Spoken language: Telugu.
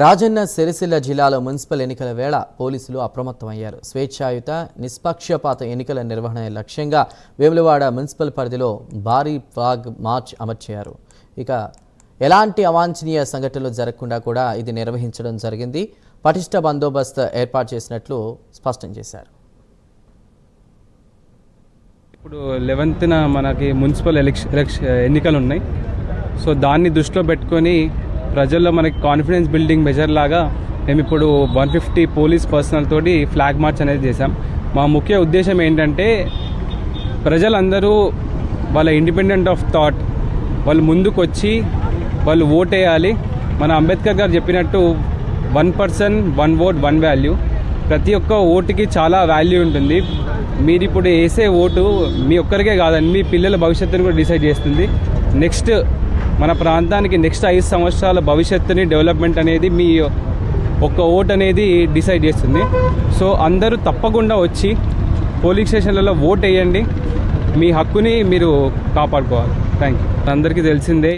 రాజన్న సిరిసిల్ల జిల్లాలో మున్సిపల్ ఎన్నికల వేళ పోలీసులు అప్రమత్తమయ్యారు. స్వేచ్ఛాయుత నిష్పక్షపాత ఎన్నికల నిర్వహణ లక్ష్యంగా వేములవాడ మున్సిపల్ పరిధిలో భారీ ఫ్లాగ్ మార్చ్ అమర్చారు ఇక ఎలాంటి అవాంఛనీయ సంఘటనలు జరగకుండా కూడా ఇది నిర్వహించడం జరిగింది. పటిష్ట బందోబస్తు ఏర్పాటు చేసినట్లు స్పష్టం చేశారు. ఇప్పుడు లెవెన్త్న మనకి మున్సిపల్ ఎలక్షన్ ఎన్నికలు ఉన్నాయి సో దాన్ని దృష్టిలో పెట్టుకొని ప్రజల్లో మనకి కాన్ఫిడెన్స్ బిల్డింగ్ మెజర్ లాగా మేము ఇప్పుడు వన్ ఫిఫ్టీ పోలీస్ పర్సనల్ తోటి ఫ్లాగ్ మార్చ్ అనేది చేసాం మా ముఖ్య ఉద్దేశం ఏంటంటే ప్రజలందరూ వాళ్ళ ఇండిపెండెంట్ ఆఫ్ థాట్ వాళ్ళు ముందుకొచ్చి వాళ్ళు ఓట్ వేయాలి మన అంబేద్కర్ గారు చెప్పినట్టు one person one vote one value ప్రతి ఒక్క ఓటుకి చాలా వాల్యూ ఉంటుంది. మీరు ఇప్పుడు వేసే ఓటు మీ ఒక్కరికే కాదండి మీ పిల్లల భవిష్యత్తును కూడా డిసైడ్ చేస్తుంది. నెక్స్ట్ మన ప్రాంతానికి నెక్స్ట్ ఐదు సంవత్సరాల భవిష్యత్తుని డెవలప్మెంట్ అనేది మీ ఒక్క ఓట్ అనేది డిసైడ్ చేస్తుంది. సో అందరూ తప్పకుండా వచ్చి పోలింగ్ స్టేషన్లలో ఓట్ వేయండి. మీ హక్కుని మీరు కాపాడుకోవాలి. థ్యాంక్ యూ అందరికీ తెలిసిందే.